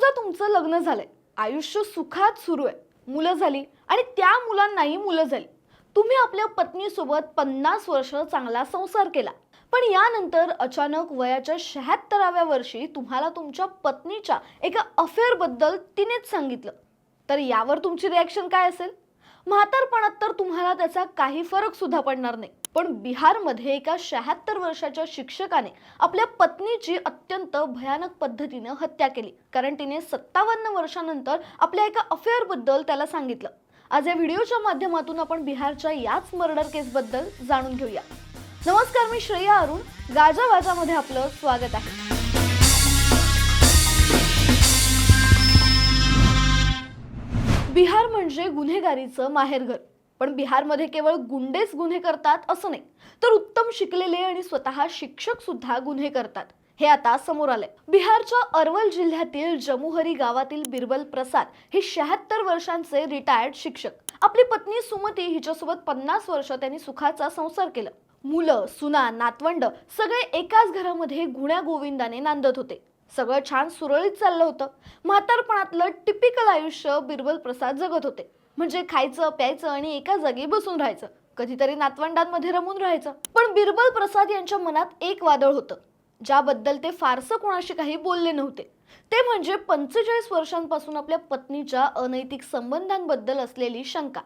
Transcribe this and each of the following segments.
समजा तुमचं लग्न झालंय आयुष्य सुखात सुरू आहे मुलं झाली आणि त्या मुलांनाही मुलं झाली. तुम्ही आपल्या पत्नीसोबत पन्नास वर्ष चांगला संसार केला. पण यानंतर अचानक वयाच्या शहात्तराव्या वर्षी तुम्हाला तुमच्या पत्नीच्या एका अफेअरबद्दल तिनेच सांगितलं. तर यावर तुमची रिॲक्शन काय असेल? म्हातारपणात तर तुम्हाला त्याचा काही फरक सुद्धा पडणार नाही. पण बिहारमध्ये एका शहात्तर वर्षाच्या शिक्षकाने आपल्या पत्नीची अत्यंत भयानक पद्धतीनं हत्या केली. कारण तिने सत्तावन्न वर्षानंतर आपल्या एका अफेअरबद्दल त्याला सांगितलं. आज या व्हिडिओच्या माध्यमातून आपण बिहारच्या याच मर्डर केस बद्दल जाणून घेऊया. नमस्कार मी श्रेया अरुण. गाजा वाजामध्ये आपलं स्वागत आहे. बिहार म्हणजे गुन्हेगारीचं माहेरघर पण बिहारमध्ये केवळ गुंडेच गुन्हे करतात असं नाही तर उत्तम शिकलेले आणि स्वतः शिक्षक सुद्धा गुन्हे करतात हे आता समोर आलंय. बिहारच्या अरवल जिल्ह्यातील जमुहरी गावातील बिरबल प्रसाद हे शहात्तर वर्षांचे रिटायर्ड शिक्षक. आपली पत्नी सुमती हिच्यासोबत पन्नास वर्ष त्यांनी सुखाचा संसार केला. मुलं सुना नातवंड सगळे एकाच घरामध्ये गुण्या गोविंदाने नांदत होते. सगळं छान सुरळीत चाललं होतं. म्हातारपणातलं टिपिकल आयुष्य बिरबल प्रसाद जगत होते. म्हणजे खायचं प्यायचं आणि एका जागी बसून राहायचं. कधीतरी नातवंडांमध्ये रमून राहायचं. पण बिरबल प्रसाद यांच्या मनात एक वादळ होतं. ज्याबद्दल ते फारसं कोणाशी काही बोलले नव्हते. ते म्हणजे पंचेचाळीस वर्षांपासून आपल्या पत्नीच्या अनैतिक संबंधांबद्दल असलेली शंका.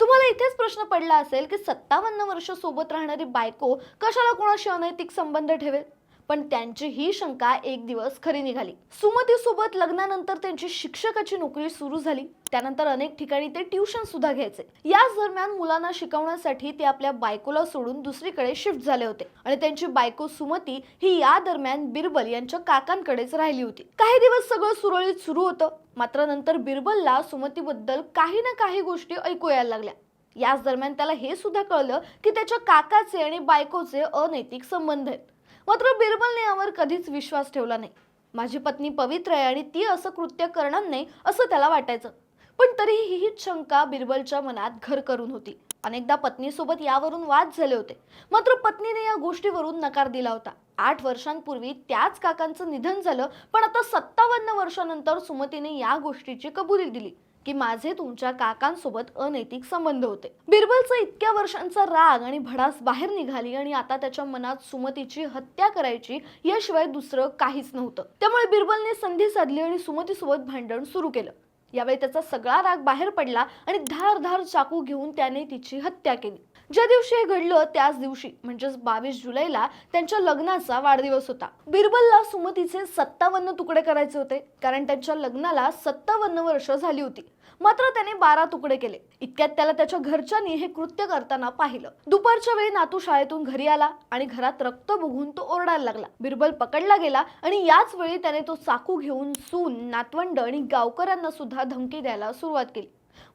तुम्हाला इथेच प्रश्न पडला असेल की सत्तावन्न वर्ष सोबत राहणारी बायको कशाला कोणाशी अनैतिक संबंध ठेवेल? पण त्यांची ही शंका एक दिवस खरी निघाली. सुमती सोबत लग्नानंतर त्यांची शिक्षकाची नोकरी सुरू झाली. त्यानंतर अनेक ठिकाणी ते ट्युशन सुद्धा घ्यायचे. याच दरम्यान मुलांना शिकवण्यासाठी ते आपल्या बायकोला सोडून दुसरीकडे शिफ्ट झाले होते. आणि त्यांची बायको सुमती ही या दरम्यान बिरबल यांच्या काकांकडेच राहिली होती. काही दिवस सगळं सुरळीत सुरू होतं. मात्र नंतर बिरबलला सुमतीबद्दल काही ना काही गोष्टी ऐकू यायला लागल्या. याच दरम्यान त्याला हे सुद्धा कळलं की त्याच्या काकाचे आणि बायकोचे अनैतिक संबंध आहेत. मात्र बिरबलने यावर कधीच विश्वास ठेवला नाही. माझी पत्नी पवित्र आहे आणि ती असं कृत्य करणार नाही असं त्याला वाटायचं. पण तरीही ही शंका बिरबलच्या मनात घर करून होती. अनेकदा पत्नीसोबत यावरून वाद झाले होते. मात्र पत्नीने या गोष्टीवरून नकार दिला होता. आठ वर्षांपूर्वी त्याच काकांचं निधन झालं पण आता सत्तावन्न वर्षानंतर सुमतीने या गोष्टीची कबुली दिली. की माझे तुमच्या काकांसोबत अनैतिक संबंध होते. बिरबलचा इतक्या वर्षांचा राग आणि भडास बाहेर निघाली आणि आता त्याच्या मनात सुमतीची हत्या करायची याशिवाय दुसरं काहीच नव्हतं. त्यामुळे बिरबलने संधी साधली आणि सुमतीसोबत भांडण सुरू केलं. यावेळी त्याचा सगळा राग बाहेर पडला आणि धार धार चाकू घेऊन त्याने तिची हत्या केली. ज्या दिवशी हे घडलं त्याच दिवशी म्हणजेच बावीस जुलैला त्यांच्या लग्नाचा वाढदिवस होता. बिरबलला सुमतीचे सत्तावन्न तुकडे करायचे होते कारण त्यांच्या लग्नाला सत्तावन्न वर्ष झाली होती. मात्र त्याने बारा तुकडे केले. इतक्यात त्याला त्याच्या घरच्यांनी हे कृत्य करताना पाहिलं. दुपारच्या वेळी नातू शाळेतून घरी आला आणि घरात रक्त बघून तो ओरडायला लागला. बिरबल पकडला गेला आणि याच वेळी त्याने तो चाकू घेऊन सून नातवंड आणि गावकऱ्यांना सुद्धा धमकी द्यायला सुरुवात केली.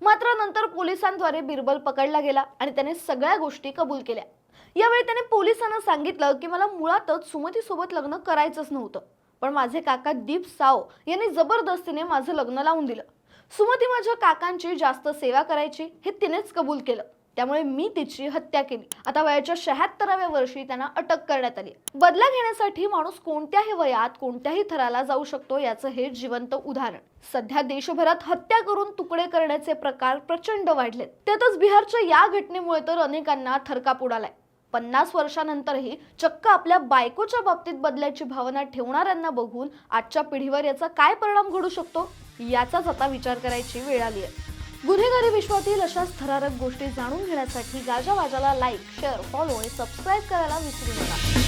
मात्र नंतर पोलिसांद्वारे बिरबल पकडला गेला आणि त्याने सगळ्या गोष्टी कबूल केल्या. यावेळी त्याने पोलिसांना सांगितलं की मला मुळातच सुमतीसोबत लग्न करायचंच नव्हतं. पण माझे काका दीप साओ यांनी जबरदस्तीने माझं लग्न लावून दिलं. सुमती माझ्या काकांची जास्त सेवा करायची हे तिनेच कबूल केलं. त्यामुळे मी तिची हत्या केली. आता वयाच्या शहात्तराव्या वर्षी त्यांना अटक करण्यात आली. बदला घेण्यासाठी माणूस कोणत्याही वयात कोणत्याही थराला जाऊ शकतो याचं हे जिवंत उदाहरण. सध्या देशभरात हत्या करून तुकडे करण्याचे प्रकार प्रचंड वाढलेत. त्यातच बिहारच्या या घटनेमुळे तर अनेकांना थरकाप उडालाय. पन्नास वर्षानंतरही चक्क आपल्या बायकोच्या बाबतीत बदलायची भावना ठेवणाऱ्यांना बघून आजच्या पिढीवर याचा काय परिणाम घडू शकतो? याचाच आता विचार करायची वेळ आली आहे गुन्हेगारी विश्वातील अशाच थरारक गोष्टी जाणून घेण्यासाठी गाजावाजाला लाईक शेअर फॉलो आणि सबस्क्राईब करायला विसरू नका.